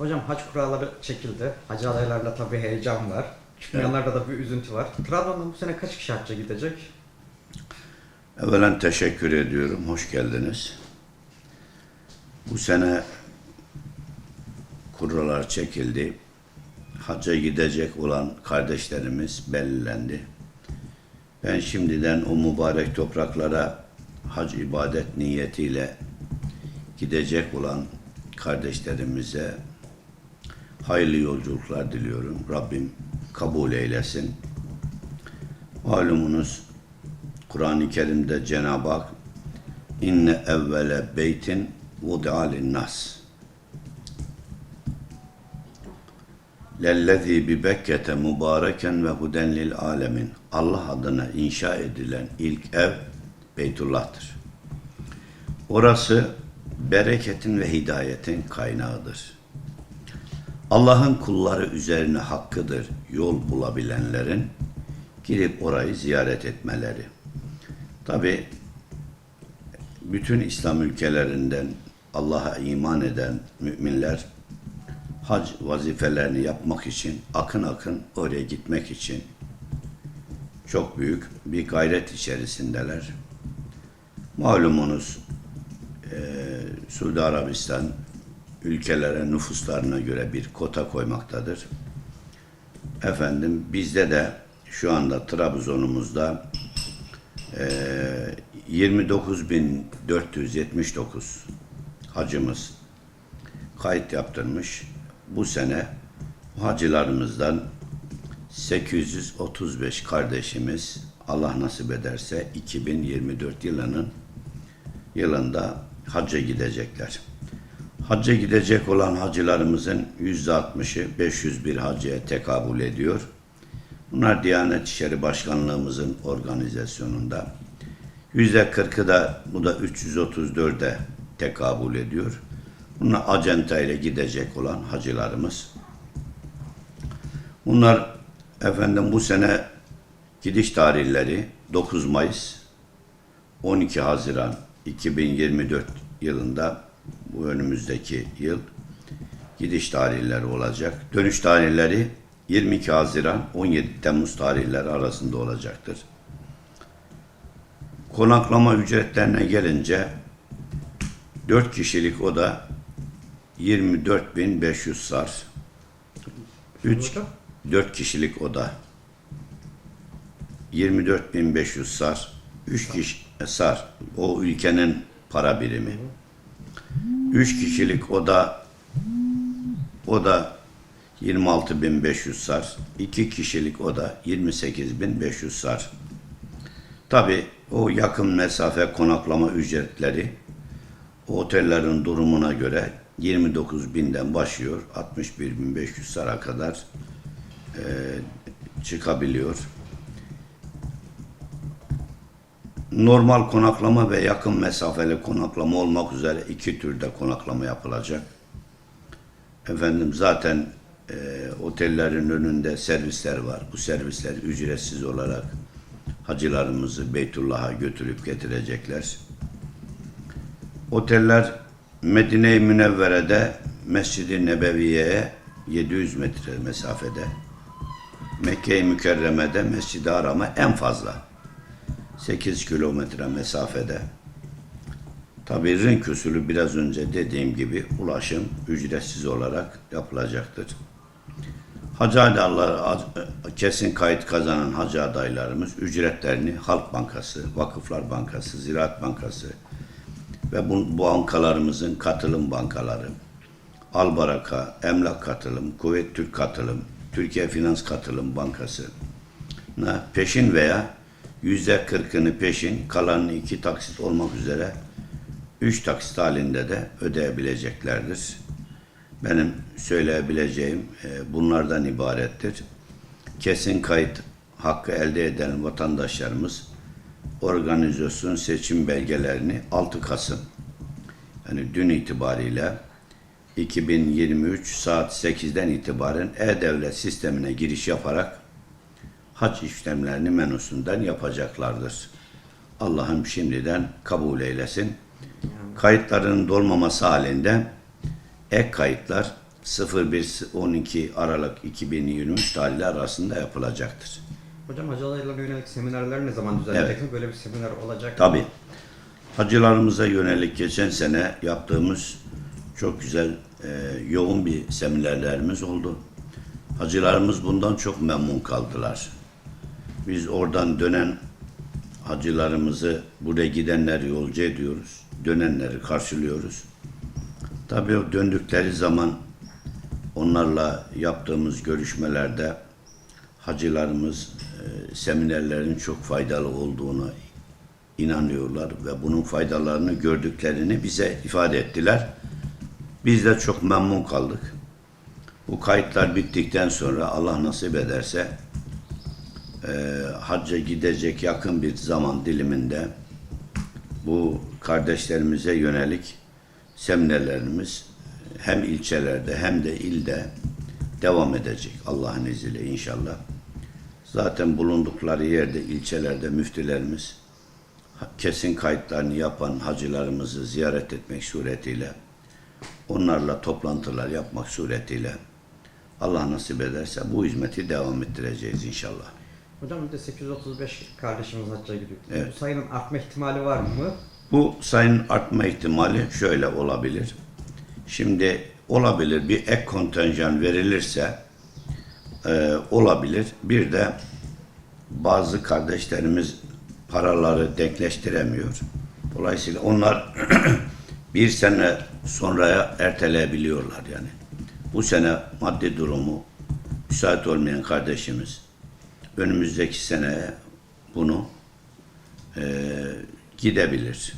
Hocam hac kuralları çekildi. Hacı adaylarında tabii heyecan var. Çıkmayanlarda da bir üzüntü var. Trabzon'dan bu sene kaç kişi hacca gidecek? Evvelen teşekkür ediyorum. Hoş geldiniz. Bu sene kurralar çekildi. Hacca gidecek olan kardeşlerimiz belirlendi. Ben şimdiden o mübarek topraklara hac ibadet niyetiyle gidecek olan kardeşlerimize hayırlı yolculuklar diliyorum. Rabbim kabul eylesin. Malumunuz Kur'an-ı Kerim'de Cenab-ı Hak inne evvele beytin vudi'a nas lellezî bi Bekke'te mübareken ve huden lil alemin Allah adına inşa edilen ilk ev Beytullah'tır. Orası bereketin ve hidayetin kaynağıdır. Allah'ın kulları üzerine hakkıdır yol bulabilenlerin girip orayı ziyaret etmeleri. Tabi bütün İslam ülkelerinden Allah'a iman eden müminler hac vazifelerini yapmak için akın akın oraya gitmek için çok büyük bir gayret içerisindeler. Malumunuz eee Suudi Arabistan ülkelere nüfuslarına göre bir kota koymaktadır. Efendim bizde de şu anda Trabzon'umuzda eee 29.479 hacımız kayıt yaptırmış. Bu sene hacılarımızdan 835 kardeşimiz Allah nasip ederse 2024 yılının yılında hacca gidecekler. Hacca gidecek olan hacılarımızın %60'ı 501 hacıya tekabül ediyor. Bunlar Diyanet İşleri Başkanlığımızın organizasyonunda. %40'ı da bu da 334'e tekabül ediyor. Bunlar acenta ile gidecek olan hacılarımız. Bunlar efendim bu sene gidiş tarihleri 9 Mayıs 12 Haziran 2024 yılında bu önümüzdeki yıl gidiş tarihleri olacak. Dönüş tarihleri 22 Haziran 17 Temmuz tarihleri arasında olacaktır. Konaklama ücretlerine gelince 4 kişilik oda 24.500 sar. 3 Hocam? 4 kişilik oda 24.500 sar. 3 kişi e, sar. O ülkenin para birimi. 3 kişilik oda o da 26.500 sar. 2 kişilik oda 28.500 sar. Tabi o yakın mesafe konaklama ücretleri otellerin durumuna göre 29 binden başlıyor 61.500 sara kadar e, çıkabiliyor. Normal konaklama ve yakın mesafeli konaklama olmak üzere iki türde konaklama yapılacak. Efendim zaten e, otellerin önünde servisler var. Bu servisler ücretsiz olarak hacılarımızı Beytullah'a götürüp getirecekler. Oteller Medine-i Münevvere'de Mescid-i Nebeviye'ye 700 metre mesafede. Mekke-i Mükerreme'de Mescid-i Haram'a en fazla 8 kilometre mesafede. Tabi rink usulü biraz önce dediğim gibi ulaşım ücretsiz olarak yapılacaktır. Hacı adayları, kesin kayıt kazanan hacı adaylarımız ücretlerini Halk Bankası, Vakıflar Bankası, Ziraat Bankası ve bu bankalarımızın katılım bankaları, Albaraka, Emlak Katılım, Kuvvet Türk Katılım, Türkiye Finans Katılım Bankası peşin veya yüzde kırkını peşin, kalanını iki taksit olmak üzere üç taksit halinde de ödeyebileceklerdir. Benim söyleyebileceğim e, bunlardan ibarettir. Kesin kayıt hakkı elde eden vatandaşlarımız organizasyon seçim belgelerini 6 Kasım yani dün itibariyle 2023 saat 8'den itibaren e-devlet sistemine giriş yaparak hac işlemlerini menüsünden yapacaklardır. Allah'ım şimdiden kabul eylesin. Kayıtların dolmaması halinde ek kayıtlar 01-12 Aralık 2023 tarihleri arasında yapılacaktır. Hocam hacı adaylarına yönelik seminerler ne zaman düzenleyeceksiniz? Böyle bir seminer olacak mı? Tabii. Hacılarımıza yönelik geçen sene yaptığımız çok güzel, e, yoğun bir seminerlerimiz oldu. Hacılarımız bundan çok memnun kaldılar. Biz oradan dönen hacılarımızı buraya gidenleri yolcu ediyoruz. Dönenleri karşılıyoruz. Tabii o döndükleri zaman onlarla yaptığımız görüşmelerde hacılarımız e, seminerlerin çok faydalı olduğuna inanıyorlar ve bunun faydalarını gördüklerini bize ifade ettiler. Biz de çok memnun kaldık. Bu kayıtlar bittikten sonra Allah nasip ederse e, hacca gidecek yakın bir zaman diliminde bu kardeşlerimize yönelik seminerlerimiz hem ilçelerde hem de ilde devam edecek Allah'ın izniyle inşallah. Zaten bulundukları yerde ilçelerde müftülerimiz kesin kayıtlarını yapan hacılarımızı ziyaret etmek suretiyle onlarla toplantılar yapmak suretiyle Allah nasip ederse bu hizmeti devam ettireceğiz inşallah. Hocam bir de 835 kardeşimiz hacca gidiyor. Evet. Bu sayının artma ihtimali var mı? Bu sayının artma ihtimali şöyle olabilir. Şimdi olabilir bir ek kontenjan verilirse e, olabilir. Bir de bazı kardeşlerimiz paraları denkleştiremiyor. Dolayısıyla onlar bir sene sonraya erteleyebiliyorlar yani. Bu sene maddi durumu müsait olmayan kardeşimiz önümüzdeki seneye bunu e, gidebilir.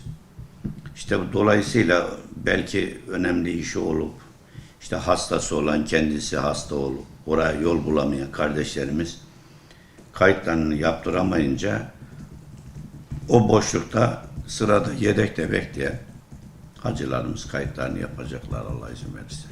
İşte bu dolayısıyla belki önemli işi olup işte hastası olan kendisi hasta olup oraya yol bulamayan kardeşlerimiz kayıtlarını yaptıramayınca o boşlukta sırada yedekte bekleyen hacılarımız kayıtlarını yapacaklar Allah izin verirse.